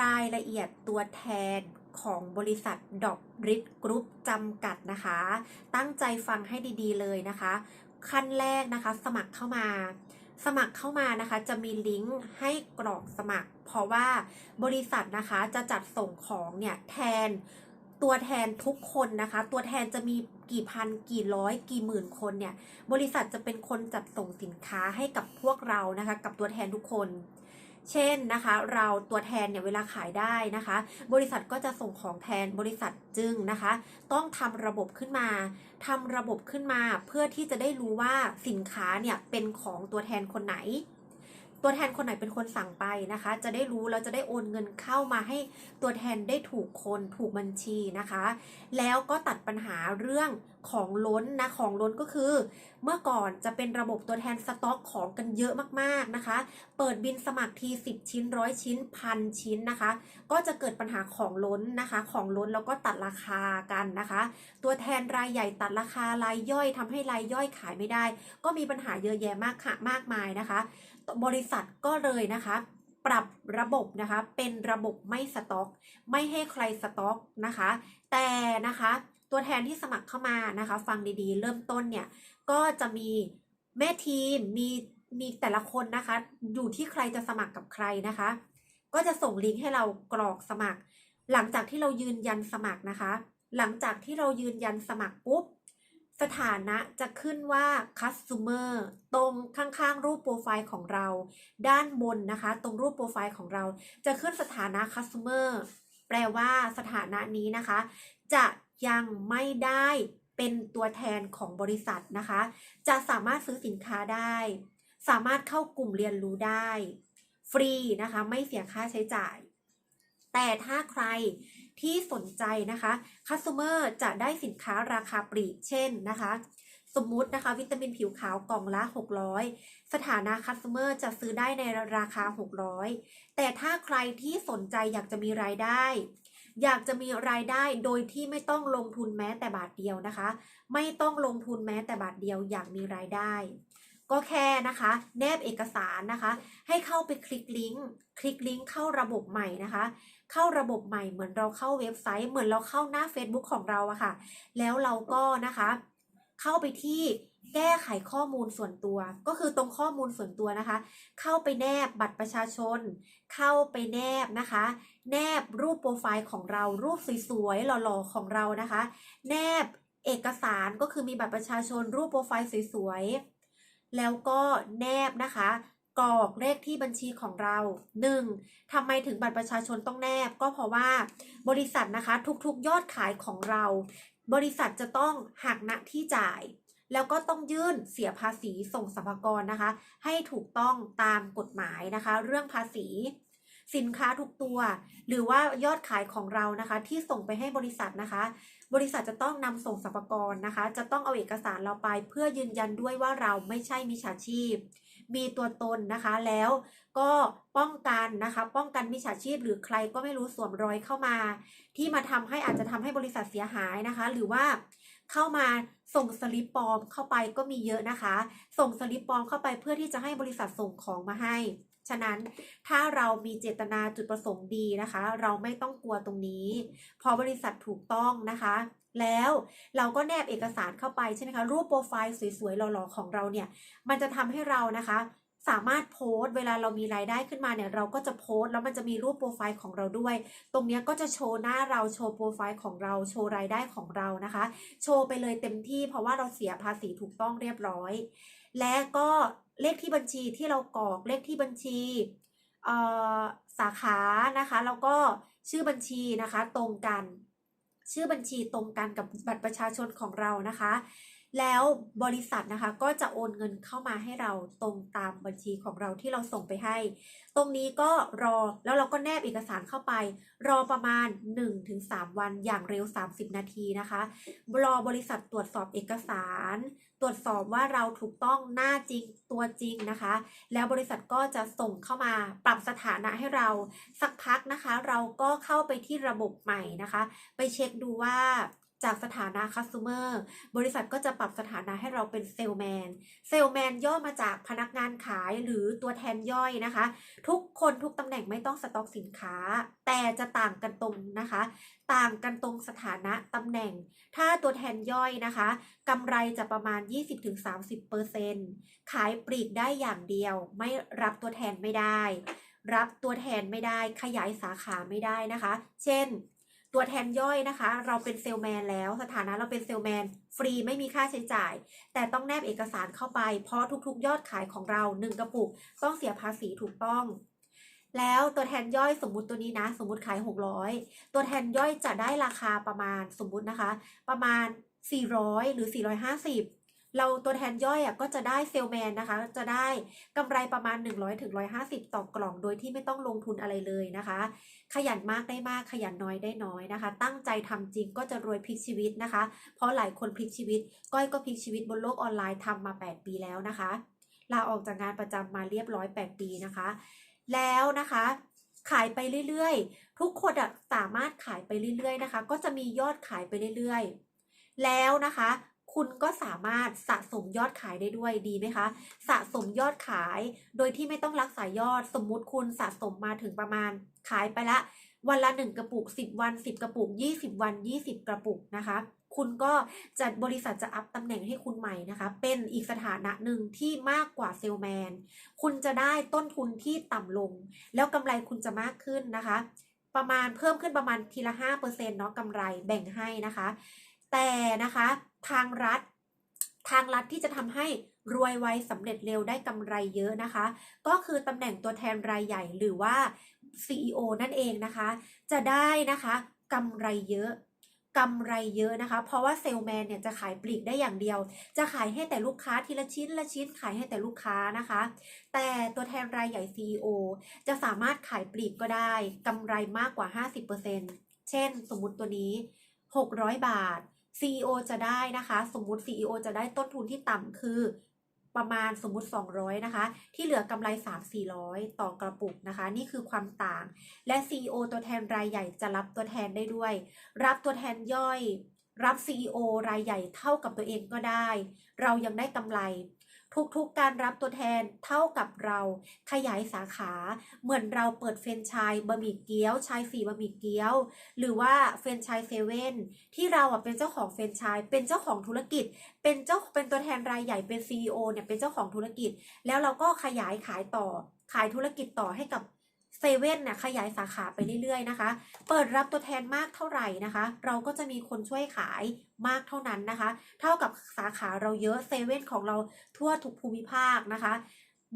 รายละเอียดตัวแทนของบริษัทดอกริดกรุ๊ปจำกัดนะคะ ตั้งใจฟังให้ดีๆเลยนะคะ ขั้นแรกนะคะ สมัครเข้ามา สมัครเข้ามานะคะ จะมีลิงก์ให้กรอกสมัคร เพราะว่าบริษัทนะคะจะจัดส่งของเนี่ยแทนตัวแทนทุกคนนะคะ ตัวแทนจะมีกี่พันกี่ร้อยกี่หมื่นคนเนี่ย บริษัทจะเป็นคนจัดส่งสินค้าให้กับพวกเรานะคะ กับตัวแทนทุกคน เช่นนะคะ เราตัวแทนเนี่ยเวลาขายได้นะคะ บริษัทก็จะส่งของแทนบริษัทจึงนะคะ ต้องทำระบบขึ้นมาทำระบบขึ้นมาเพื่อที่จะได้รู้ว่าสินค้าเนี่ยเป็นของตัวแทนคนไหน ตัวแทนคนไหนเป็นคนสั่งไปนะคะ จะได้รู้แล้วจะได้โอนเงินเข้ามาให้ตัวแทนได้ถูกคนถูกบัญชีนะคะ แล้วก็ตัดปัญหาเรื่อง ของล้นนะของล้นก็คือ เมื่อก่อนจะเป็นระบบตัวแทนสต็อกของกันเยอะมากๆนะคะ เปิดบินสมัครที 10 ชิ้นร้อยชิ้นพันชิ้นนะคะ ก็จะเกิดปัญหาของล้นนะคะ ของล้นแล้วก็ตัดราคากันนะคะ ตัวแทนรายใหญ่ตัดราคารายย่อยทำให้รายย่อยขายไม่ได้ ก็มีปัญหาเยอะแยะมากค่ะมากมายนะคะ บริษัทก็เลยนะคะปรับระบบนะคะเป็นระบบไม่สต็อก ไม่ให้ใครสต็อกนะคะ แต่นะคะ ตัวแทนที่สมัครเข้ามานะคะ ฟังดีๆ เริ่มต้นเนี่ย ก็จะมีแม่ทีมมีมีแต่ละคนนะคะ อยู่ที่ใครจะสมัครกับใครนะคะ ก็จะส่งลิงก์ให้เรากรอกสมัคร หลังจากที่เรายืนยันสมัครนะคะ หลังจากที่เรายืนยันสมัครปุ๊บสถานะจะขึ้นว่า customer ตรงข้างๆ รูปโปรไฟล์ของเรา ด้านบนนะคะ ตรงรูปโปรไฟล์ของเรา จะขึ้นสถานะ customer แปลว่าสถานะนี้นะคะ จะ ยังไม่ได้เป็นตัวแทนของบริษัทนะคะ จะสามารถซื้อสินค้าได้ สามารถเข้ากลุ่มเรียนรู้ได้ ฟรีนะคะ ไม่เสียค่าใช้จ่าย แต่ถ้าใครที่สนใจนะคะ customer จะได้สินค้าราคาปลีกเช่นนะคะ สมมุตินะคะ วิตามินผิวขาวกล่องละ 600 สถานะ customer จะซื้อได้ในราคา 600 แต่ถ้าใครที่สนใจอยากจะมีรายได้ อยากจะมีรายได้โดยที่ไม่ต้องลงทุนแม้แต่บาทเดียวนะคะ ไม่ต้องลงทุนแม้แต่บาทเดียวอยากมีรายได้ ก็แค่นะคะ แนบเอกสารนะคะ ให้เข้าไปคลิกลิงก์คลิกลิงก์เข้าระบบใหม่นะคะ เข้าระบบใหม่เหมือนเราเข้าเว็บไซต์ เหมือนเราเข้าหน้า Facebook ของเราอะค่ะ แล้วเราก็นะคะ เข้าไปที่ แก้ไขข้อมูลส่วนตัว ก็คือตรงข้อมูลส่วนตัวนะคะ เข้าไปแนบบัตรประชาชน เข้าไปแนบนะคะ แนบรูปโปรไฟล์ของเรา รูปสวยๆหล่อๆของเรานะคะ แนบเอกสารก็คือมีบัตรประชาชน รูปโปรไฟล์สวยๆแล้วก็แนบนะคะกรอกเลขที่บัญชีของเรา 1. ทำไมถึงบัตรประชาชนต้องแนบ ก็เพราะว่าบริษัทนะคะทุกๆยอดขายของเรา บริษัทจะต้องหักณที่จ่าย แล้วก็ต้องยื่นเสียภาษีส่งสรรพากรนะคะ ให้ถูกต้องตามกฎหมายนะคะ เรื่องภาษี สินค้าทุกตัว หรือว่ายอดขายของเรานะคะ ที่ส่งไปให้บริษัทนะคะ บริษัทจะต้องนำส่งสรรพากรนะคะ จะต้องเอาเอกสารเราไปเพื่อยืนยันด้วยว่าเราไม่ใช่มิจฉาชีพ มีตัวตนนะคะแล้วก็ป้องกันนะคะ ป้องกันมิจฉาชีพ หรือใครก็ไม่รู้สวมรอยเข้ามา ที่มาทำให้อาจจะทำให้บริษัทเสียหายนะคะ หรือว่า เข้ามาส่งสลิปปลอมเข้าไปก็มีเยอะนะคะ ส่งสลิปปลอมเข้าไปเพื่อที่จะให้บริษัทส่งของมาให้ ฉะนั้นถ้าเรามีเจตนาจุดประสงค์ดีนะคะ เราไม่ต้องกลัวตรงนี้ พอบริษัทถูกต้องนะคะ แล้วเราก็แนบเอกสารเข้าไปใช่ไหมคะรูปโปรไฟล์สวยๆหล่อๆของเราเนี่ย มันจะทำให้เรานะคะ สามารถโพสต์เวลาเรามีรายได้ขึ้นมาเนี่ยเราก็จะโพสต์แล้วมันจะมีรูปโปรไฟล์ของเราด้วย ตรงเนี้ยก็จะโชว์หน้าเราโชว์โปรไฟล์ของเราโชว์รายได้ของเรานะคะ โชว์ไปเลยเต็มที่เพราะว่าเราเสียภาษีถูกต้องเรียบร้อย และก็เลขที่บัญชีที่เรากรอกเลขที่บัญชีเอ่อสาขานะคะแล้วก็ชื่อบัญชีนะคะตรงกัน ชื่อบัญชีตรงกันกับบัตรประชาชนของเรานะคะ แล้วบริษัทนะคะก็จะโอนเงินเข้ามาให้เราตรงตามบัญชีของเราที่เราส่งไปให้ ตรงนี้ก็รอแล้วเราก็แนบเอกสารเข้าไป รอประมาณ 1-3 วันอย่างเร็ว 30 นาทีนะคะ รอบริษัทตรวจสอบเอกสาร ตรวจสอบว่าเราถูกต้องหน้าจริงตัวจริงนะคะ แล้วบริษัทก็จะส่งเข้ามาปรับสถานะให้เราสักพักนะคะ เราก็เข้าไปที่ระบบใหม่นะคะ ไปเช็คดูว่า จากสถานะ customer บริษัทก็จะปรับสถานะให้เราเป็นเซลแมนเซลแมนย่อมาจากพนักงานขายหรือตัวแทนย่อยนะคะ ทุกคนทุกตำแหน่งไม่ต้องสต็อกสินค้า แต่จะต่างกันตรงนะคะ ต่างกันตรงสถานะตำแหน่ง ถ้าตัวแทนย่อยนะคะกำไรจะประมาณ 20-30%ขายปลีกได้อย่างเดียว ไม่รับตัวแทนไม่ได้ รับตัวแทนไม่ได้ขยายสาขาไม่ได้นะคะ เช่น ตัวแทนย่อยนะคะ เราเป็นเซลแมนแล้ว สถานะเราเป็นเซลแมนฟรีไม่มีค่าใช้จ่าย แต่ต้องแนบเอกสารเข้าไป เพราะทุกๆ ยอดขายของเรา1กระปุก ต้องเสียภาษีถูกต้องแล้วตัวแทนย่อยสมมุติตัวนี้นะ สมมุติขาย 600 ตัวแทนย่อยจะได้ราคาประมาณสมมุตินะคะ ประมาณ 400 หรือ 450 เราตัวแทนย่อยอะก็จะได้เซลแมนนะคะ จะได้กำไรประมาณ 100ถึง150 ต่อกล่องโดยที่ไม่ต้องลงทุนอะไรเลยนะคะ ขยันมากได้มากขยันน้อยได้น้อยนะคะ ตั้งใจทำจริงก็จะรวยพลิกชีวิตนะคะ เพราะหลายคนพลิกชีวิต ก้อยก็พลิกชีวิตบนโลกออนไลน์ทำมา 8 ปีแล้วนะคะ ลาออกจากงานประจำมาเรียบร้อย 8 ปีนะคะ แล้วนะคะขายไปเรื่อยๆ ทุกคนสามารถขายไปเรื่อยๆนะคะ ก็จะมียอดขายไปเรื่อยๆ แล้วนะคะ คุณก็สามารถสะสมยอดขายได้ด้วยดีไหมคะ สะสมยอดขายโดยที่ไม่ต้องรักษายอด สมมุติคุณสะสมมาถึงประมาณขายไปละ วันละ 1 กระปุก 10 วัน 10 กระปุก 20 วัน 20 กระปุกนะคะ คุณก็จะบริษัทจะอัพตำแหน่งให้คุณใหม่นะคะ เป็นอีกสถานะหนึ่งที่มากกว่าเซลแมน คุณจะได้ต้นทุนที่ต่ำลง แล้วกำไรคุณจะมากขึ้นนะคะ ประมาณเพิ่มขึ้นประมาณทีละ5%เนาะกำไรแบ่งให้นะคะ แต่นะคะ ทางรัฐ ทางรัฐที่จะทำให้รวยไวสำเร็จเร็วได้กำไรเยอะนะคะ ก็คือตำแหน่งตัวแทนรายใหญ่หรือว่า CEO นั่นเองนะคะ จะได้นะคะกำไรเยอะกำไรเยอะนะคะ เพราะว่าเซลแมนเนี่ยจะขายปลีกได้อย่างเดียว จะขายให้แต่ลูกค้าทีละชิ้นละชิ้นขายให้แต่ลูกค้านะคะ แต่ตัวแทนรายใหญ่ CEO จะสามารถขายปลีกก็ได้กำไรมากกว่า 50%เช่น สมมุติตัวนี้ 600 บาท CEO จะได้นะคะ สมมุติ CEO จะได้ต้นทุนที่ต่ำคือประมาณสมมุติ 200 นะคะ ที่เหลือกำไร 3-400 ต่อกระปุกนะคะ นี่คือความต่าง และ CEO ตัวแทนรายใหญ่จะรับตัวแทนได้ด้วย รับตัวแทนย่อย รับ CEO รายใหญ่เท่ากับตัวเองก็ได้ เรายังได้กำไร ทุกๆการรับตัวแทนเท่ากับเราขยายสาขาเหมือนเราเปิดเฟรนไชายบะหมี่เกี๊ยวชายสี่บะหมี่เกี๊ยว หรือว่าเฟรนไชายเซเว่นที่เราอะเป็นเจ้าของเฟรนไชายเป็นเจ้าของธุรกิจ เป็นเจ้าเป็นตัวแทนรายใหญ่เป็น CEO เนี่ยเป็นเจ้าของธุรกิจ แล้วเราก็ขยายขายต่อขายธุรกิจต่อให้กับ เซเว่นน่ะขยายสาขาไปเรื่อยๆนะคะ เปิดรับตัวแทนมากเท่าไหร่นะคะ เราก็จะมีคนช่วยขายมากเท่านั้นนะคะ เท่ากับสาขาเราเยอะเซเว่นของเราทั่วทุกภูมิภาคนะคะ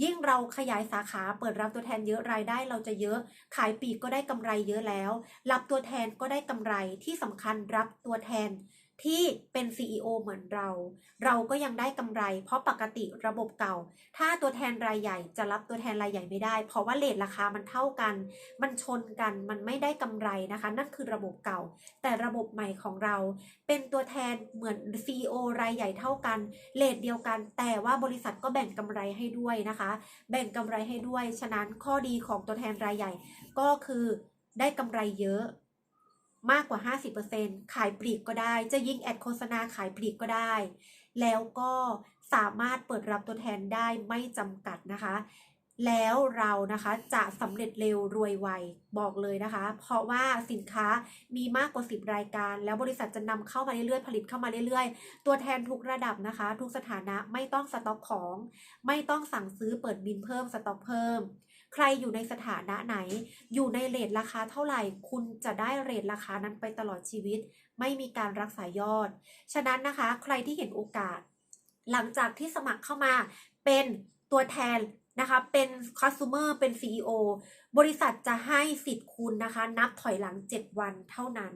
ยิ่งเราขยายสาขาเปิดรับตัวแทนเยอะรายได้เราจะเยอะขายปีกก็ได้กำไรเยอะแล้ว รับตัวแทนก็ได้กำไรที่สำคัญรับตัวแทน ที่เป็น CEO เหมือนเรา เราก็ยังได้กำไร เพราะปกติระบบเก่า ถ้าตัวแทนรายใหญ่จะรับตัวแทนรายใหญ่ไม่ได้ เพราะว่าเลทราคามันเท่ากัน มันชนกัน มันไม่ได้กำไรนะคะ นั่นคือระบบเก่า แต่ระบบใหม่ของเรา เป็นตัวแทนเหมือน CEO รายใหญ่เท่ากัน เลทเดียวกัน แต่ว่าบริษัทก็แบ่งกำไรให้ด้วยนะคะ แบ่งกำไรให้ด้วย ฉะนั้นข้อดีของตัวแทนรายใหญ่ ก็คือได้กำไรเยอะ มากกว่า 50%ขายปลีกก็ได้ จะยิงแอดโฆษณาขายปลีกก็ได้ แล้วก็สามารถเปิดรับตัวแทนได้ไม่จำกัดนะคะ แล้วเรานะคะจะสำเร็จเร็วรวยไวบอกเลยนะคะ เพราะว่าสินค้ามีมากกว่า 10 รายการ แล้วบริษัทจะนำเข้ามาเรื่อยๆ ผลิตเข้ามาเรื่อยๆ ตัวแทนทุกระดับนะคะ ทุกสถานะไม่ต้องสต็อกของ ไม่ต้องสั่งซื้อเปิดบินเพิ่มสต็อกเพิ่ม ใครอยู่ในสถานะไหน อยู่ในเรทราคาเท่าไหร่ คุณจะได้เรทราคานั้นไปตลอดชีวิต ไม่มีการรักษายอด ฉะนั้นนะคะ ใครที่เห็นโอกาส หลังจากที่สมัครเข้ามาเป็นตัวแทนนะคะเป็น customer เป็น CEO บริษัทจะให้สิทธิ์คุณนะคะ นับถอยหลัง 7 วันเท่านั้น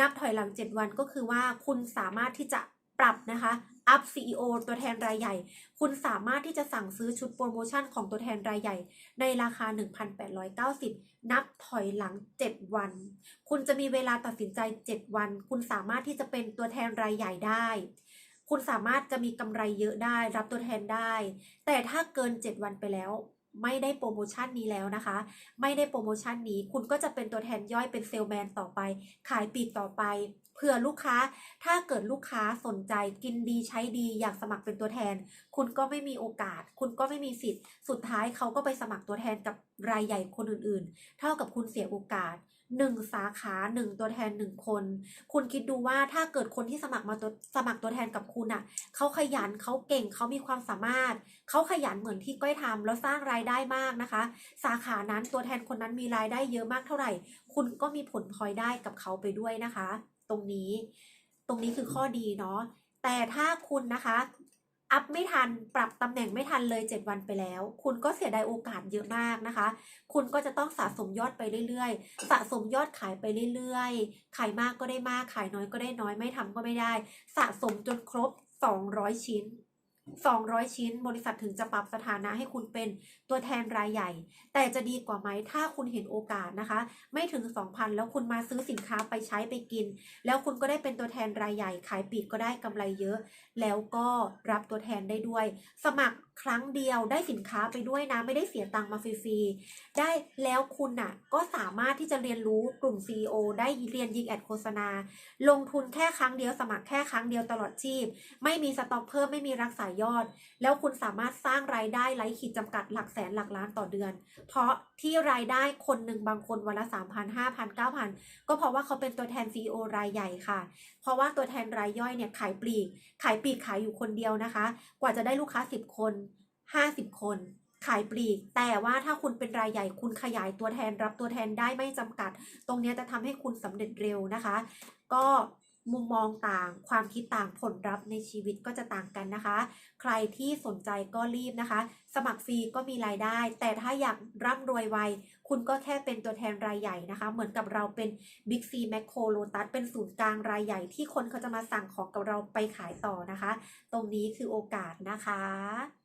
นับถอยหลัง 7 วันก็คือว่าคุณสามารถที่จะปรับนะคะ อัพ CEO ตัวแทนรายใหญ่ คุณสามารถที่จะสั่งซื้อชุดโปรโมชั่นของตัวแทนรายใหญ่ ในราคา 1,890 นับถอยหลัง 7 วัน คุณจะมีเวลาตัดสินใจ 7 วัน คุณสามารถที่จะเป็นตัวแทนรายใหญ่ได้ คุณสามารถจะมีกำไรเยอะได้ รับตัวแทนได้ แต่ถ้าเกิน 7 วันไปแล้วไม่ได้โปรโมชั่นนี้แล้วนะคะ ไม่ได้โปรโมชั่นนี้ คุณก็จะเป็นตัวแทนย่อยเป็นเซลแมนต่อไป ขายปีกต่อไป เผื่อลูกค้าถ้าเกิดลูกค้าสนใจกินดีใช้ดีอยากสมัครเป็นตัวแทน คุณก็ไม่มีโอกาส คุณก็ไม่มีสิทธิ์ สุดท้ายเขาก็ไปสมัครตัวแทนกับรายใหญ่คนอื่นๆ เท่ากับคุณเสียโอกาสหนึ่งสาขาหนึ่งตัวแทนหนึ่งคน คุณคิดดูว่าถ้าเกิดคนที่สมัครมาตัวสมัครตัวแทนกับคุณอะเขาขยันเขาเก่งเขามีความสามารถ เขาขยันเหมือนที่ก้อยทำแล้วสร้างรายได้มากนะคะ สาขานั้นตัวแทนคนนั้นมีรายได้เยอะมากเท่าไหร่ คุณก็มีผลพลอยได้กับเขาไปด้วยนะคะ ตรงนี้ ตรงนี้คือข้อดีเนาะแต่ถ้าคุณนะคะ อัพไม่ทันปรับตำแหน่งไม่ทันเลย 7 วันไปแล้ว คุณก็เสียดายโอกาสเยอะมากนะคะ คุณก็จะต้องสะสมยอดไปเรื่อยๆ สะสมยอดขายไปเรื่อยๆ ขายมากก็ได้มากขายน้อยก็ได้น้อยไม่ทำก็ไม่ได้ สะสมจนครบ 200 ชิ้น 200 ชิ้น บริษัทถึงจะปรับสถานะให้คุณเป็นตัวแทนรายใหญ่ แต่จะดีกว่าไหมถ้าคุณเห็นโอกาสนะคะ ไม่ถึง 2,000 แล้วคุณมาซื้อสินค้าไปใช้ไปกิน แล้วคุณก็ได้เป็นตัวแทนรายใหญ่ ขายปีกก็ได้กำไรเยอะ แล้วก็รับตัวแทนได้ด้วย สมัครครั้งเดียวได้สินค้าไปด้วยนะ ไม่ได้เสียตังค์มาฟรีๆได้แล้วคุณน่ะก็สามารถที่จะเรียนรู้กลุ่ม CEO ได้เรียนยิงแอดโฆษณา ลงทุนแค่ครั้งเดียว สมัครแค่ครั้งเดียวตลอดชีพ ไม่มีสต็อกเพิ่มไม่มีรักษายอด แล้วคุณสามารถสร้างรายได้ไร้ขีดจำกัดหลักแสนหลักล้านต่อเดือน เพราะที่รายได้คนหนึ่งบางคนวันละ 3 0 0 0 5,000 9,000 ก็เพราะว่าเขาเป็นตัวแทน CEO รายใหญ่ค่ะ เพราะว่าตัวแทนรายย่อยเนี่ยขายปลีก ขายปลีกขายอยู่คนเดียวนะคะ กว่าจะได้ลูกค้า 10 คน 50 คนขายปลีก แต่ว่าถ้าคุณเป็นรายใหญ่คุณขยายตัวแทนรับตัวแทนได้ไม่จำกัด ตรงนี้จะทำให้คุณสำเร็จเร็วนะคะ ก็ มุมมองต่าง ความคิดต่างผลลัพธ์ในชีวิตก็จะต่างกันนะคะ ใครที่สนใจก็รีบนะคะ สมัครฟรีก็มีรายได้ แต่ถ้าอยากร่ำรวยไว คุณก็แค่เป็นตัวแทนรายใหญ่นะคะ เหมือนกับเราเป็น Big C Macro Lotus เป็นศูนย์กลางรายใหญ่ที่คนเขาจะมาสั่งของกับเราไปขายต่อนะคะ ตรงนี้คือโอกาสนะคะ